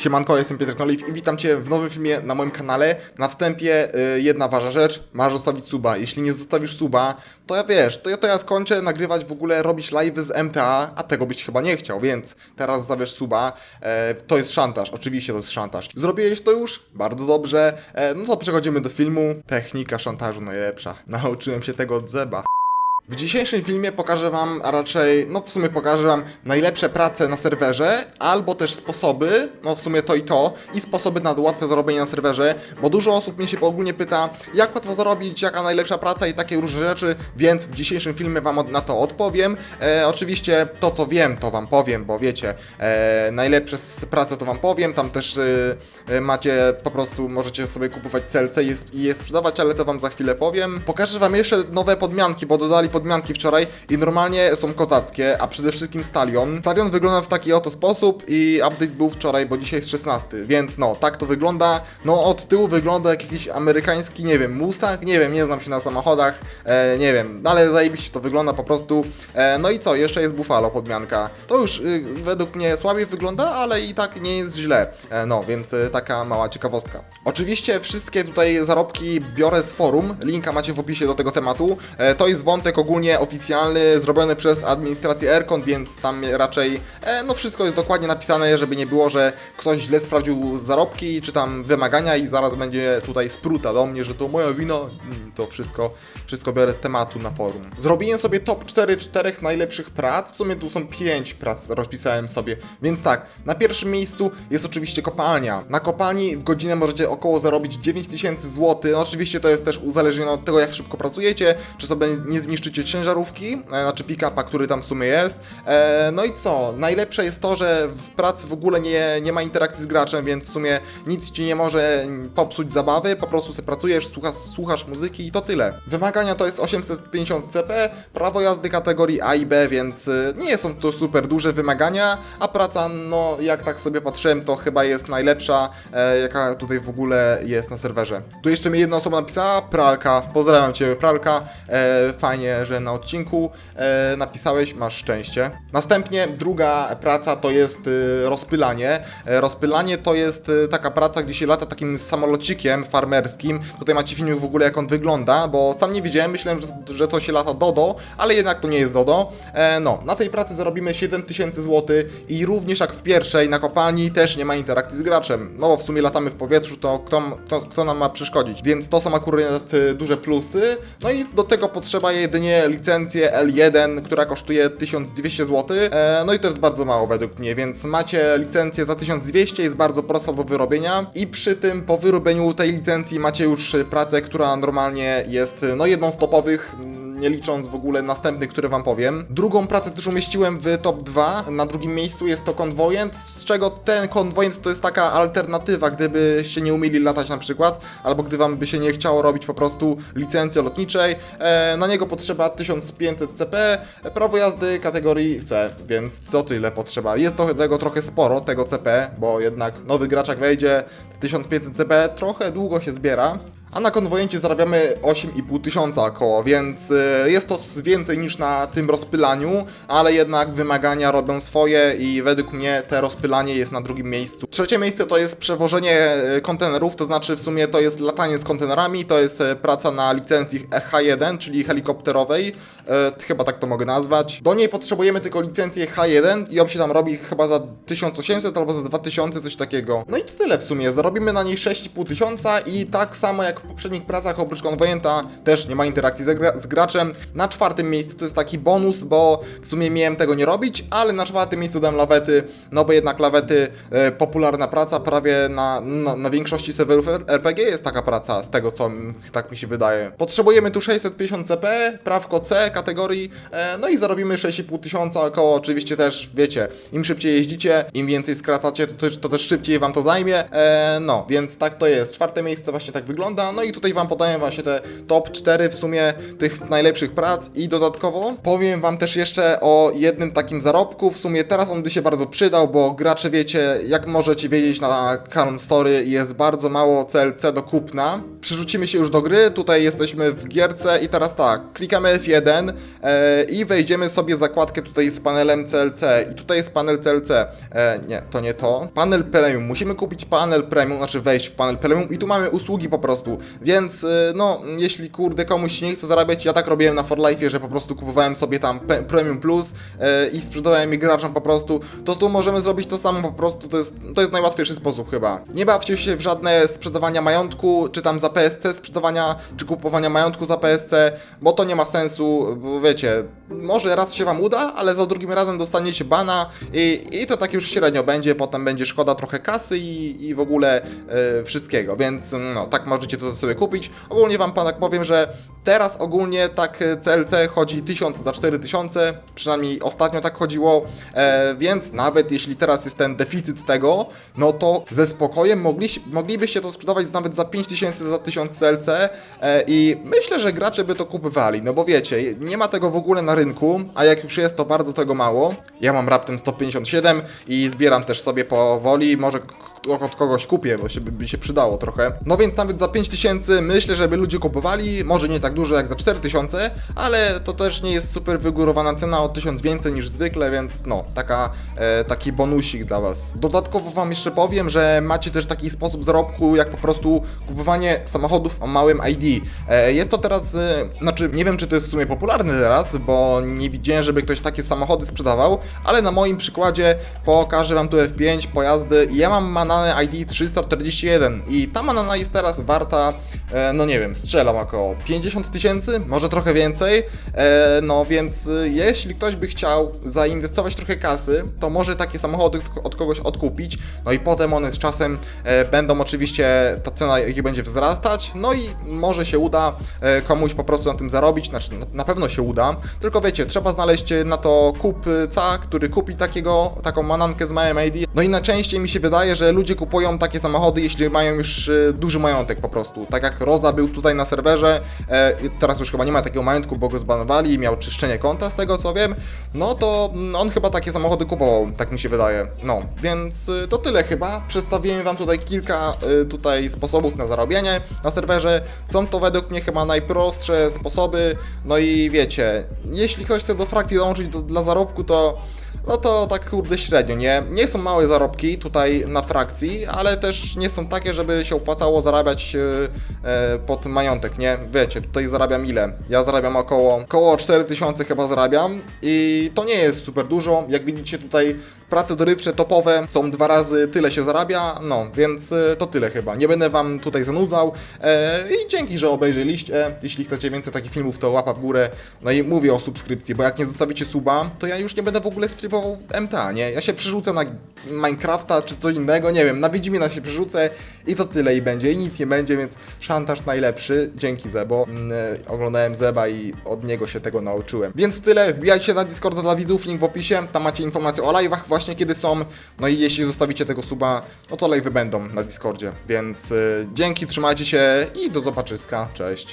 Siemanko, jestem Piotr Knoliw i witam Cię w nowym filmie na moim kanale. Na wstępie y, jedna ważna rzecz, masz zostawić suba. Jeśli nie zostawisz suba, to ja wiesz, to ja, to ja skończę nagrywać w ogóle, robić live z MTA, a tego byś chyba nie chciał, więc teraz zostawiasz suba. E, to jest szantaż, oczywiście to jest szantaż. Zrobiłeś to już? Bardzo dobrze. E, no to przechodzimy do filmu. Technika szantażu najlepsza. Nauczyłem się tego od Zeba. W dzisiejszym filmie pokażę Wam, a raczej, no w sumie pokażę Wam najlepsze prace na serwerze, albo też sposoby, no w sumie to i to, i sposoby na łatwe zarobienie na serwerze, bo dużo osób mnie się ogólnie pyta, jak łatwo zarobić, jaka najlepsza praca i takie różne rzeczy, więc w dzisiejszym filmie Wam na to odpowiem. E, oczywiście to, co wiem, to Wam powiem, bo wiecie, e, najlepsze prace to Wam powiem, tam też e, e, macie, po prostu możecie sobie kupować CLC i je, sprzedawać, ale to Wam za chwilę powiem. Pokażę Wam jeszcze nowe podmianki, bo dodali podmianki wczoraj i normalnie są kozackie, a przede wszystkim Stalion. Stalion wygląda w taki oto sposób i update był wczoraj, bo dzisiaj jest 16, więc no, tak to wygląda. No, od tyłu wygląda jak jakiś amerykański, nie wiem, Mustang, nie wiem, nie znam się na samochodach, e, nie wiem, ale zajebiście to wygląda po prostu. E, no i co, jeszcze jest Buffalo podmianka. To już y, według mnie słabiej wygląda, ale i tak nie jest źle. E, no, więc y, taka mała ciekawostka. Oczywiście wszystkie tutaj zarobki biorę z forum, linka macie w opisie do tego tematu. E, to jest wątek ogólnie oficjalny, zrobiony przez administrację Aircon, więc tam raczej e, no wszystko jest dokładnie napisane, żeby nie było, że ktoś źle sprawdził zarobki czy tam wymagania i zaraz będzie tutaj spruta do mnie, że to moja wina. To wszystko, wszystko biorę z tematu na forum. Zrobiłem sobie top 4 czterech najlepszych prac. W sumie tu są 5 prac, rozpisałem sobie. Więc tak, na pierwszym miejscu jest oczywiście kopalnia. Na kopalni w godzinę możecie około zarobić 9000 zł. No oczywiście to jest też uzależnione od tego, jak szybko pracujecie, czy sobie nie zniszczycie ciężarówki, e, znaczy pick-upa, który tam w sumie jest. E, no i co? Najlepsze jest to, że w pracy w ogóle nie, nie ma interakcji z graczem, więc w sumie nic ci nie może popsuć zabawy, po prostu sobie pracujesz, słuchasz, słuchasz muzyki to tyle. Wymagania to jest 850 CP, prawo jazdy kategorii A i B, więc y, nie są to super duże wymagania, a praca, no jak tak sobie patrzyłem, to chyba jest najlepsza, e, jaka tutaj w ogóle jest na serwerze. Tu jeszcze mi jedna osoba napisała, pralka, pozdrawiam Cię pralka, e, fajnie, że na odcinku e, napisałeś, masz szczęście. Następnie druga praca to jest y, rozpylanie. E, rozpylanie to jest y, taka praca, gdzie się lata takim samolocikiem farmerskim. Tutaj macie filmik w ogóle jak on wygląda, bo sam nie wiedziałem, myślałem, że, że to się lata Dodo, ale jednak to nie jest Dodo. E, no, na tej pracy zarobimy 7000 zł i również jak w pierwszej na kopalni też nie ma interakcji z graczem. No bo w sumie latamy w powietrzu, to kto, kto, kto nam ma przeszkodzić? Więc to są akurat y, duże plusy. No i do tego potrzeba jedynie licencję L1, która kosztuje 1200 zł. E, no i to jest bardzo mało według mnie, więc macie licencję za 1200, jest bardzo prosta do wyrobienia i przy tym po wyrobieniu tej licencji macie już pracę, która normalnie jest no jedną z topowych nie licząc w ogóle następnych, które wam powiem. Drugą pracę też umieściłem w top 2, na drugim miejscu jest to konwojent, z czego ten konwojent to jest taka alternatywa, gdybyście nie umieli latać na przykład, albo gdy wam by się nie chciało robić po prostu licencji lotniczej. E, na niego potrzeba 1500 CP, prawo jazdy kategorii C, więc to tyle potrzeba. Jest to tego trochę sporo, tego CP, bo jednak nowy graczak wejdzie, 1500 CP trochę długo się zbiera. A na konwojencie zarabiamy 8,5 tysiąca około, więc y, jest to więcej niż na tym rozpylaniu, ale jednak wymagania robią swoje i według mnie te rozpylanie jest na drugim miejscu. Trzecie miejsce to jest przewożenie y, kontenerów, to znaczy w sumie to jest latanie z kontenerami, to jest y, praca na licencji H1, czyli helikopterowej, chyba tak to mogę nazwać. Do niej potrzebujemy tylko licencję H1 i ją się tam robi chyba za 1800 albo za 2000, coś takiego. No i to tyle w sumie, zarobimy na niej 6,5 tysiąca i tak samo jak w poprzednich pracach oprócz konwojenta też nie ma interakcji z, gra z graczem. Na czwartym miejscu to jest taki bonus, bo w sumie miałem tego nie robić, ale na czwartym miejscu dam lawety, no bo jednak lawety e, popularna praca, prawie na, na, na większości serwerów RPG jest taka praca, z tego co tak mi się wydaje. Potrzebujemy tu 650 CP, prawko C kategorii, e, no i zarobimy 6,5 tysiąca około, oczywiście też wiecie, im szybciej jeździcie, im więcej skracacie, to też, to też szybciej wam to zajmie, e, no, więc tak to jest. Czwarte miejsce właśnie tak wygląda. No i tutaj wam podaję właśnie te top 4 w sumie tych najlepszych prac i dodatkowo powiem wam też jeszcze o jednym takim zarobku, w sumie teraz on by się bardzo przydał, bo gracze wiecie, jak możecie wiedzieć na Canon Story jest bardzo mało CLC do kupna. Przerzucimy się już do gry, tutaj jesteśmy w gierce i teraz tak, klikamy F1 e, i wejdziemy sobie zakładkę tutaj z panelem CLC i tutaj jest panel CLC. E, nie, to nie to. Panel Premium. Musimy kupić panel Premium, znaczy wejść w panel Premium i tu mamy usługi po prostu. Więc e, no, jeśli kurde komuś nie chce zarabiać, ja tak robiłem na For Life, że po prostu kupowałem sobie tam Premium Plus e, i sprzedawałem je graczom po prostu, to tu możemy zrobić to samo po prostu. To jest, to jest najłatwiejszy sposób chyba. Nie bawcie się w żadne sprzedawania majątku, czy tam za PSC sprzedawania, czy kupowania majątku za PSC, bo to nie ma sensu, bo wiecie, może raz się wam uda, ale za drugim razem dostaniecie bana i, i to tak już średnio będzie, potem będzie szkoda trochę kasy i, i w ogóle e, wszystkiego, więc no, tak możecie to sobie kupić. Ogólnie wam tak powiem, że teraz ogólnie tak e, CLC chodzi 1000 za 4000, przynajmniej ostatnio tak chodziło, e, więc nawet jeśli teraz jest ten deficyt tego, no to ze spokojem mogli, moglibyście to sprzedawać nawet za 5000 za 1000 CLC e, i myślę, że gracze by to kupywali, no bo wiecie, nie ma tego w ogóle na rynku, a jak już jest, to bardzo tego mało. Ja mam raptem 157 i zbieram też sobie powoli, może od kogoś kupię, bo się, by się przydało trochę. No więc nawet za 5000 myślę, żeby ludzie kupowali, może nie tak dużo jak za 4000, ale to też nie jest super wygórowana cena o 1000 więcej niż zwykle, więc no, taka, e, taki bonusik dla Was. Dodatkowo Wam jeszcze powiem, że macie też taki sposób zarobku, jak po prostu kupowanie samochodów o małym ID. E, jest to teraz, e, znaczy nie wiem, czy to jest w sumie popularne teraz, bo nie widziałem, żeby ktoś takie samochody sprzedawał, ale na moim przykładzie pokażę Wam tu F5 pojazdy ja mam mananę ID 341 i ta manana jest teraz warta, e, no nie wiem, strzelam około 50 tysięcy, może trochę więcej, e, no więc e, jeśli ktoś by chciał zainwestować trochę kasy, to może takie samochody od kogoś odkupić, no i potem one z czasem będą oczywiście, ta cena ich będzie wzrastać, no i może się uda komuś po prostu na tym zarobić, znaczy na, na pewno się uda, tylko wiecie, trzeba znaleźć na to kupca, który kupi takiego, taką manankę z małym ID, no i najczęściej mi się wydaje, że ludzie kupują takie samochody, jeśli mają już e, duży majątek po prostu, tak jak Roza był tutaj na serwerze, e, teraz już chyba nie ma takiego majątku, bo go zbanowali i miał czyszczenie konta z tego co wiem, no to mm, on chyba takie samochody kupował, tak mi się wydaje. No, więc y, to tyle chyba. Przedstawiłem wam tutaj kilka tutaj sposobów na zarobienie na serwerze. Są to według mnie chyba najprostsze sposoby. No i wiecie, jeśli ktoś chce do frakcji dołączyć do, dla zarobku, to no to tak kurde średnio, nie? Nie są małe zarobki tutaj na frakcji, ale też nie są takie, żeby się opłacało zarabiać e, e, pod majątek, nie? Wiecie, tutaj zarabiam ile? Ja zarabiam około, około 4000 chyba zarabiam i to nie jest super dużo. Jak widzicie tutaj prace dorywcze topowe są dwa razy tyle się zarabia, no więc e, to tyle chyba. Nie będę wam tutaj zanudzał e, i dzięki, że obejrzeliście. Jeśli chcecie więcej takich filmów, to łapa w górę. No i mówię o subskrypcji, bo jak nie zostawicie suba, to ja już nie będę w ogóle streamował MTA, nie? Ja się przerzucę na Minecrafta czy coś innego, nie wiem, na Wiedźmina się przerzucę i to tyle i będzie. I nic nie będzie, więc szantaż najlepszy. Dzięki Zebo. E, oglądałem Zeba i od niego się tego nauczyłem. Więc tyle, wbijajcie na Discorda dla widzów, link w opisie. Tam macie informacje o live'ach właśnie kiedy są. No i jeśli zostawicie tego suba, no to live'y będą na Discordzie. Więc y, dzięki, trzymajcie się i do zobaczyska. Cześć.